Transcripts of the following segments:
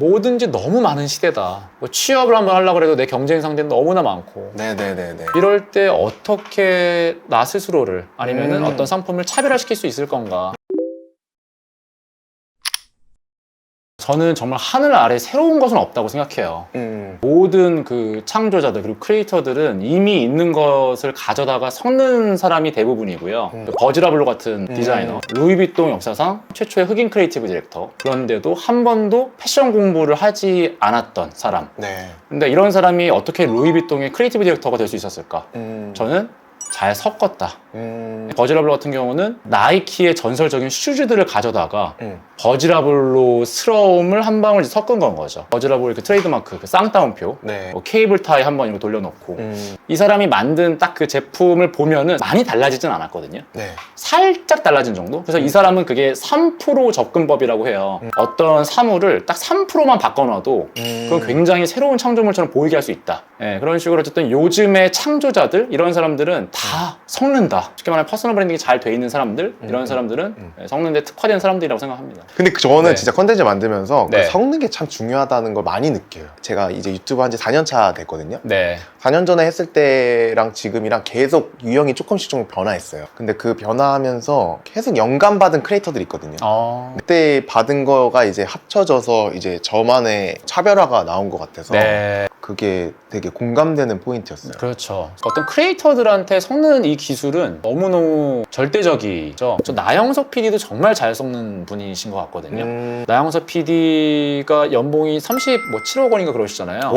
뭐든지 너무 많은 시대다. 뭐 취업을 한번 하려고 해도 내 경쟁 상대는 너무나 많고. 네네네네. 이럴 때 어떻게 나 스스로를 아니면 은 음. 어떤 상품을 차별화시킬 수 있을 건가? 저는 정말 하늘 아래 새로운 것은 없다고 생각해요. 음. 모든 그 창조자들 그리고 크리에이터들은 이미 있는 것을 가져다가 섞는 사람이 대부분이고요. 음. 그 버즈라블로 같은 음. 디자이너, 루이비통 역사상 최초의 흑인 크리에이티브 디렉터. 그런데도 한 번도 패션 공부를 하지 않았던 사람. 네. 근데 이런 사람이 어떻게 루이비통의 크리에이티브 디렉터가 될 수 있었을까? 음. 저는 잘 섞었다. 음. 버즈라블 같은 경우는 나이키의 전설적인 슈즈들을 가져다가 음. 버즈라블로 스러움을 한 방울 섞은 건 거죠. 버즈라블 그 트레이드마크, 그 쌍따옴표, 네. 뭐 케이블 타이 한 번 이거 돌려놓고 음. 이 사람이 만든 딱 그 제품을 보면은 많이 달라지진 않았거든요. 네. 살짝 달라진 정도? 그래서 이 사람은 그게 3% 접근법이라고 해요. 음. 어떤 사물을 딱 3%만 바꿔놔도 음. 그건 굉장히 새로운 창조물처럼 보이게 할 수 있다. 예, 그런 식으로 어쨌든 요즘의 창조자들 이런 사람들은 다 섞는다. 쉽게 말하면 퍼스널 브랜딩이 잘 돼 있는 사람들 이런 음. 사람들은 음. 예, 섞는데 특화된 사람들이라고 생각합니다. 근데 그 저는 네. 진짜 컨텐츠 만들면서 그 네. 섞는 게참 중요하다는 걸 많이 느껴요. 제가 이제 유튜브 한 지 4년 차 됐거든요. 네, 4년 전에 했을 때랑 지금이랑 계속 유형이 조금씩 조금 변화했어요. 근데 그 변화하면서 계속 영감 받은 크리에이터들이 있거든요. 어, 그때 받은 거가 이제 합쳐져서 이제 저만의 차별화가 나온 것 같아서 네, 그게 되게 공감되는 포인트였어요. 그렇죠. 어떤 크리에이터들한테 섞는 이 기술은 너무너무 절대적이죠. 저 나영석 PD도 정말 잘 섞는 분이신 것 같거든요. 음, 나영석 PD가 연봉이 30, 뭐 7억 원인가 그러시잖아요.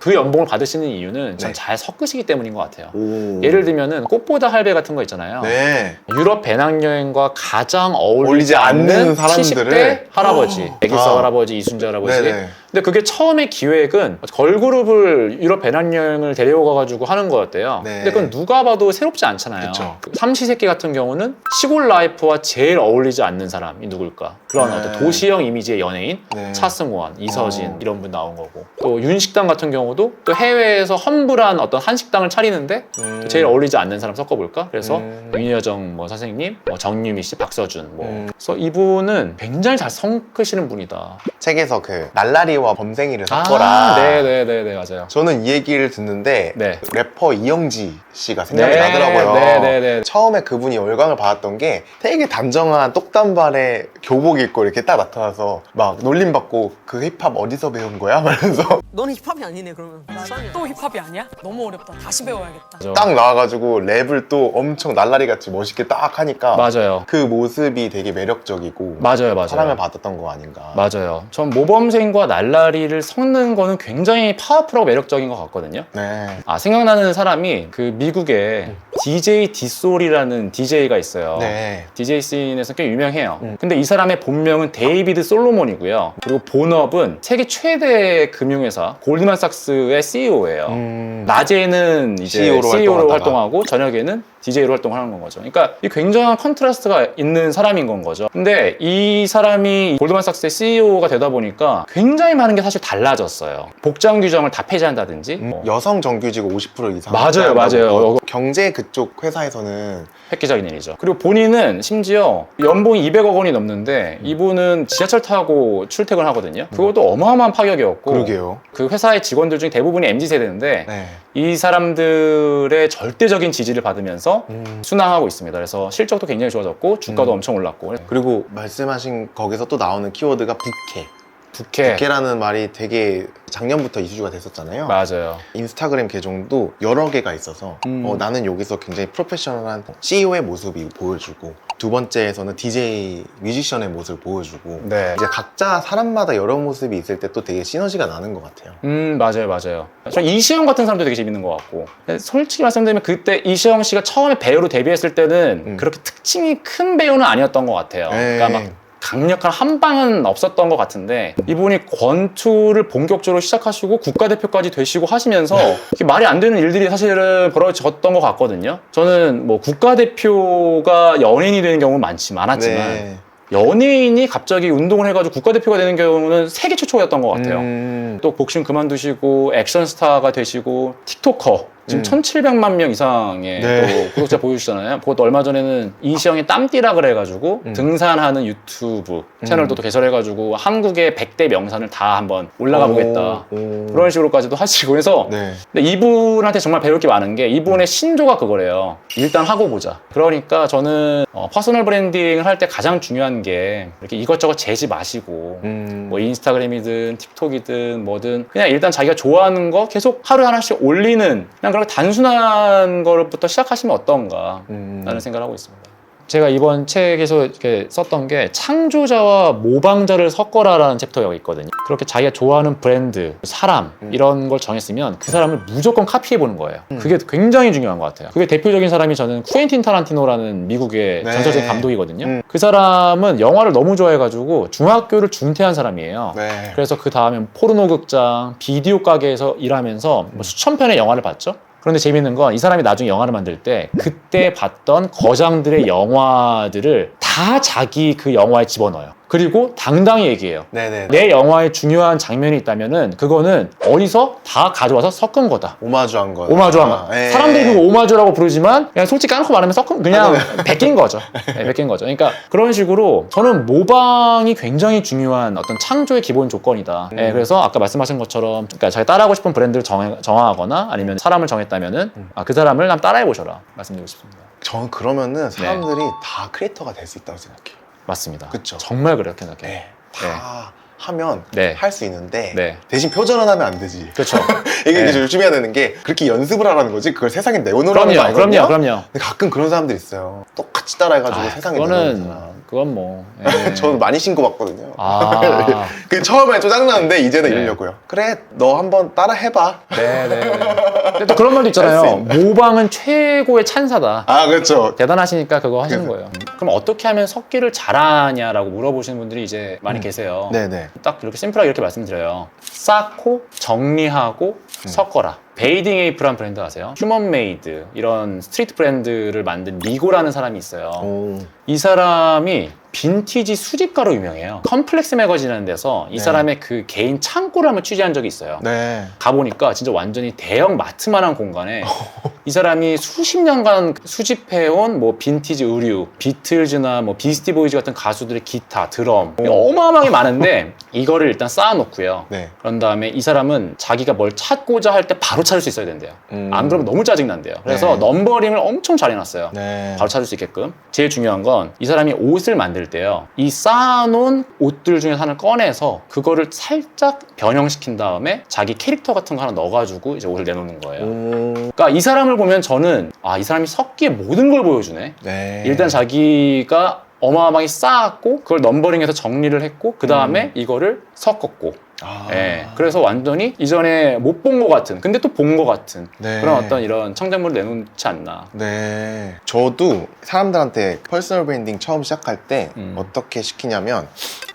그 연봉을 받으시는 이유는 참 네. 잘 섞으시기 때문인 것 같아요. 오. 예를 들면은 꽃보다 할배 같은 거 있잖아요. 네. 유럽 배낭여행과 가장 어울리지 어울리지 않는 않는 사람들을 70대 할아버지, 애기서 아. 할아버지, 이순재 할아버지. 네네. 근데 그게 처음에 기획은 걸그룹 을 유럽 배낭여행을 데려가가지고 하는 거였대요. 네. 근데 그건 누가 봐도 새롭지 않잖아요. 그쵸. 그 삼시세끼 같은 경우는 시골 라이프와 제일 어울리지 않는 사람이 누굴까? 그런 네. 어떤 도시형 이미지의 연예인, 네. 차승원, 이서진 어. 이런 분 나온 거고 또 윤식당 같은 경우도 또 해외에서 험불한 어떤 한식당을 차리는데 음. 제일 어울리지 않는 사람 섞어볼까? 그래서 음. 윤여정 뭐 선생님, 뭐 정유미 씨, 박서준 뭐 음. 그래서 이분은 굉장히 잘 섞으시는 분이다. 책에서 그 날라리와 범생이를 섞어라. 아, 네네네 네 맞아요. 저는 이 얘기를 듣는데 네. 그 래퍼 이영지 씨가 생각이 네, 나더라고요. 네 네 네. 처음에 그분이 월광을 받았던 게 되게 단정한 똑단발에 교복 입고 이렇게 딱 나타나서 막 놀림받고 그 힙합 어디서 배운 거야? 말면서 너는 힙합이 아니네 그러면 또 힙합이 아니야? 너무 어렵다. 다시 배워야겠다. 맞아. 딱 나와가지고 랩을 또 엄청 날라리 같이 멋있게 딱 하니까 맞아요. 그 모습이 되게 매력적이고 맞아요, 맞아요. 사랑을 받았던 거 아닌가. 맞아요. 전 모범생과 날라리를 섞는 거는 굉장히 파 워풀하고 매력적인 것 같거든요. 네. 아 생각나는 사람이 그 미국에 DJ 디솔이라는 DJ가 있어요. 네. DJ 씬에서 꽤 유명해요. 음. 근데 이 사람의 본명은 데이비드 솔로몬이고요. 그리고 본업은 세계 최대 금융회사 골드만삭스의 CEO예요. 음. 낮에는 이제 CEO 로 CEO로 활동하다가. 활동하고 저녁에는 DJ로 활동하는 거죠. 그러니까 이 굉장한 컨트라스트가 있는 사람인 건 거죠. 근데 이 사람이 골드만삭스의 CEO가 되다 보니까 굉장히 많은 게 사실 달라졌어요. 복장 규정을 다 폐지한다든지 음, 뭐 여성 정규직을 50% 이상 맞아요, 맞아요. 뭐 경제 그쪽 회사에서는 획기적인 일이죠. 그리고 본인은 심지어 연봉이 200억 원이 넘는데 이분은 지하철 타고 출퇴근하거든요. 그것도 어마어마한 파격이었고 그러게요. 그 회사의 직원들 중에 대부분이 MZ 세대인데 네. 이 사람들의 절대적인 지지를 받으면서 음. 순항하고 있습니다. 그래서 실적도 굉장히 좋아졌고 주가도 음. 엄청 올랐고 그리고 말씀하신 거기서 또 나오는 키워드가 부캐. 부캐 부캐라는 말이 되게 작년부터 이슈가 됐었잖아요. 맞아요. 인스타그램 계정도 여러 개가 있어서 음. 어, 나는 여기서 굉장히 프로페셔널한 CEO의 모습이 보여주고 두 번째에서는 DJ 뮤지션의 모습을 보여주고 네. 이제 각자 사람마다 여러 모습이 있을 때 또 되게 시너지가 나는 것 같아요. 음 맞아요 맞아요. 저 이시영 같은 사람도 되게 재밌는 것 같고 솔직히 말씀드리면 그때 이시영 씨가 처음에 배우로 데뷔했을 때는 음. 그렇게 특징이 큰 배우는 아니었던 것 같아요. 에이. 그러니까 막 강력한 한방은 없었던 것 같은데 이분이 권투를 본격적으로 시작하시고 국가대표까지 되시고 하시면서 이게 말이 안 되는 일들이 사실은 벌어졌던 것 같거든요. 저는 뭐 국가대표가 연예인이 되는 경우는 많지 많았지만 네. 연예인이 갑자기 운동을 해가지고 국가대표가 되는 경우는 세계 최초였던 것 같아요. 음. 또 복싱 그만두시고 액션 스타가 되시고 틱토커 지금 음. 1,700만 명 이상의 네. 또 구독자 보여주시잖아요. 그것도 얼마 전에는 이시영의 땀띠라 그래가지고 음. 등산하는 유튜브 채널도 또 개설해가지고 한국의 100대 명산을 다 한번 올라가 보겠다. 오. 그런 식으로까지도 하시고 해서 네. 근데 이분한테 정말 배울 게 많은 게 이분의 신조가 그거래요. 일단 하고 보자. 그러니까 저는 어, 퍼스널 브랜딩을 할 때 가장 중요한 게 이렇게 이것저것 재지 마시고 음. 뭐 인스타그램이든 틱톡이든 뭐든 그냥 일단 자기가 좋아하는 거 계속 하루에 하나씩 올리는 그냥 그렇게 단순한 거부터 시작하시면 어떤가 음. 라는 생각을 하고 있습니다. 제가 이번 책에서 이렇게 썼던 게 창조자와 모방자를 섞어라라는 챕터가 있거든요. 그렇게 자기가 좋아하는 브랜드, 사람 음. 이런 걸 정했으면 그 사람을 무조건 카피해 보는 거예요. 음. 그게 굉장히 중요한 것 같아요. 그게 대표적인 사람이 저는 쿠엔틴 타란티노라는 미국의 네. 전설적인 감독이거든요. 음. 그 사람은 영화를 너무 좋아해가지고 중학교를 중퇴한 사람이에요. 네. 그래서 그 다음에 포르노 극장, 비디오 가게에서 일하면서 뭐 수천 편의 영화를 봤죠. 그런데 재밌는 건 이 사람이 나중에 영화를 만들 때 그때 봤던 거장들의 영화들을 다 자기 그 영화에 집어넣어요. 그리고 당당히 얘기해요. 네네. 내 영화에 중요한 장면이 있다면은 그거는 어디서 다 가져와서 섞은 거다. 오마주한 거. 오마주한 거. 예. 사람들이 그거 오마주라고 부르지만 그냥 솔직히 까놓고 말하면 섞은 그냥 베낀 거죠. 네, 베낀 거죠. 그러니까 그런 식으로 저는 모방이 굉장히 중요한 어떤 창조의 기본 조건이다. 네, 음. 그래서 아까 말씀하신 것처럼 그러니까 자기 따라하고 싶은 브랜드를 정해, 정하거나 아니면 사람을 정했다면은 음. 아, 그 사람을 한번 따라해 보셔라 말씀드리고 싶습니다. 저는 그러면은 사람들이 다 크리에이터가 될 수 있다고 생각해요. 맞습니다. 그쵸. 정말 그렇게 생각해요. 네. 다 하면 네. 할 수 있는데 네. 대신 표절은 하면 안 되지. 그렇죠. 이게 네. 이제 조심해야 되는 게 그렇게 연습을 하라는 거지 그걸 세상에 내어놓으라는 거 그럼요, 아니거든요. 그럼요, 그럼요. 근데 가끔 그런 사람들 있어요. 똑같이 따라해가지고 아, 세상에 그거는. 그건 뭐. 예. 저는 많이 신고받거든요. 아. 그 처음에 좀 짜증나는데 이제는 네. 이러려고요. 그래, 너 한번 따라 해봐. 네, 네. 네. 근데 또 그런 말도 있잖아요. 모방은 최고의 찬사다. 아, 그렇죠. 대단하시니까 그거 하시는 그래서- 거예요. 그럼 어떻게 하면 섞기를 잘하냐라고 물어보시는 분들이 이제 많이 음. 계세요. 네 네. 딱 이렇게 심플하게 이렇게 말씀드려요. 쌓고 정리하고 음. 섞어라. 베이딩 에이프란 브랜드 아세요? 휴먼 메이드 이런 스트리트 브랜드를 만든 리고라는 사람이 있어요. 오. 이 사람이 빈티지 수집가로 유명해요. 컴플렉스 매거진이라는 데서 이 네. 사람의 그 개인 창고를 한번 취재한 적이 있어요. 네. 가보니까 진짜 완전히 대형 마트만한 공간에 이 사람이 수십 년간 수집해온 뭐 빈티지 의류, 비틀즈나 뭐 비스티 보이즈 같은 가수들의 기타, 드럼 오. 어마어마하게 많은데 이거를 일단 쌓아놓고요. 네. 그런 다음에 이 사람은 자기가 뭘 찾고자 할 때 바로 찾을 수 있어야 된대요. 음. 안 그러면 너무 짜증난대요. 그래서 네. 넘버링을 엄청 잘 해놨어요. 네. 바로 찾을 수 있게끔. 제일 중요한 건 이 사람이 옷을 만들 때요. 이 쌓아놓은 옷들 중에 하나를 꺼내서 그거를 살짝 변형시킨 다음에 자기 캐릭터 같은 거 하나 넣어가지고 이제 옷을 내놓는 거예요. 오. 그러니까 이 사람을 보면 저는 아, 이 사람이 섞기에 모든 걸 보여주네. 네. 일단 자기가 어마어마하게 쌓았고 그걸 넘버링해서 정리를 했고 그 다음에 이거를 섞었고 아. 예, 그래서 완전히 이전에 못 본 것 같은 근데 또 본 것 같은 네. 그런 어떤 이런 창작물을 내놓지 않나 네. 저도 사람들한테 퍼스널 브랜딩 처음 시작할 때 음. 어떻게 시키냐면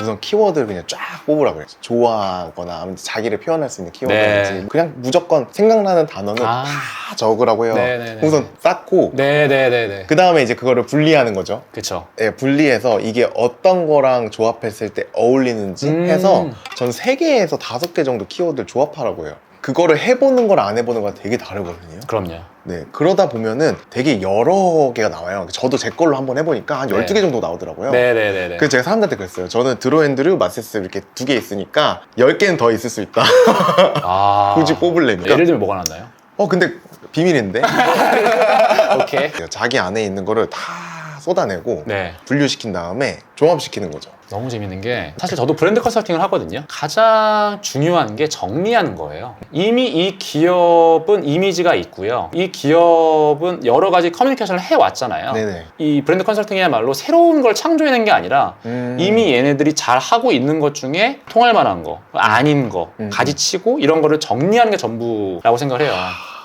우선 키워드를 그냥 쫙 뽑으라 그랬어요. 좋아하거나 아니면 자기를 표현할 수 있는 키워드인지 네. 그냥 무조건 생각나는 단어는 아. 다 적으라고 해요. 네네네. 우선 쌓고 네네네네 그 다음에 이제 그거를 분리하는 거죠. 그쵸 예, 분리해서 이게 어떤 거랑 조합했을 때 어울리는지 음. 해서 전 세 개 에서 다섯 개 정도 키워드를 조합하라고 해요. 그거를 해보는 거랑 안 해보는 거랑 되게 다르거든요. 그럼요 네, 그러다 보면은 되게 여러 개가 나와요. 저도 제 걸로 한번 해보니까 한 네. 12개 정도 나오더라고요. 네네네네 그래서 제가 사람들한테 그랬어요. 저는 드로앤드류, 마세스 이렇게 두 개 있으니까 10개는 더 있을 수 있다. 아 굳이 뽑으려면. 예를 들면 뭐가 났나요? 어, 근데 비밀인데? 오케이 자기 안에 있는 거를 다 쏟아내고 네 분류시킨 다음에 종합시키는 거죠. 너무 재밌는 게 사실 저도 브랜드 컨설팅을 하거든요. 가장 중요한 게 정리하는 거예요. 이미 이 기업은 이미지가 있고요. 이 기업은 여러 가지 커뮤니케이션을 해왔잖아요. 네네. 이 브랜드 컨설팅이야말로 새로운 걸 창조해낸 게 아니라 음. 이미 얘네들이 잘 하고 있는 것 중에 통할 만한 거, 아닌 거, 음. 가지치고 이런 거를 정리하는 게 전부라고 생각을 해요.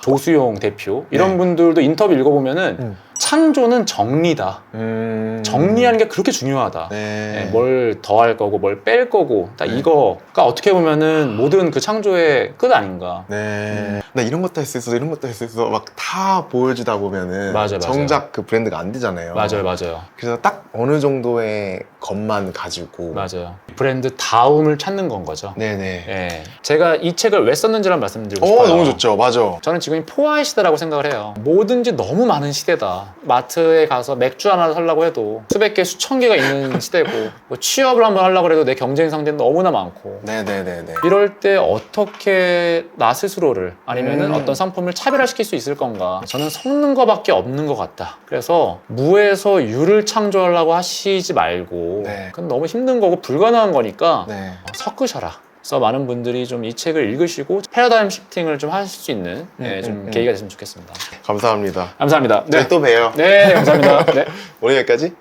조수용 대표 이런 네. 분들도 인터뷰 읽어보면은 음. 창조는 정리다. 음. 정리하는 게 그렇게 중요하다. 네. 네, 뭘 더할 거고 뭘 뺄 거고 딱 네. 이거가 어떻게 보면은 모든 그 창조의 끝 아닌가. 네. 나 이런 것도 할 수 있어 이런 것도 할 수 있어 막 다 보여주다 보면은 맞아요, 맞아요. 정작 그 브랜드가 안 되잖아요 맞아요, 맞아요. 그래서 딱 어느 정도의 것만 가지고 맞아요. 브랜드 다움을 찾는 건 거죠. 네네 예. 제가 이 책을 왜 썼는지를 말씀드리고 어 싶어요. 너무 좋죠 맞아 저는 지금이 포화의 시대라고 생각을 해요. 뭐든지 너무 많은 시대다. 마트에 가서 맥주 하나 사려고 해도 수백 개, 수천 개가 있는 시대고 뭐 취업을 한번 하려고 해도 내 경쟁 상대는 너무나 많고 네네네네 이럴 때 어떻게 나 스스로를 아니면은 음. 어떤 상품을 차별화시킬 수 있을 건가? 저는 섞는 거밖에 없는 것 같다. 그래서 무에서 유를 창조하려고 하시지 말고 네. 그건 너무 힘든 거고 불가능한 거니까 네. 어, 섞으셔라. 그래서 많은 분들이 좀 이 책을 읽으시고 패러다임 시프팅을 좀 하실 수 있는 예, 음, 좀 음, 음. 계기가 됐으면 좋겠습니다. 감사합니다 감사합니다. 저희 또 봬요 네, 감사합니다. 네. 오늘 여기까지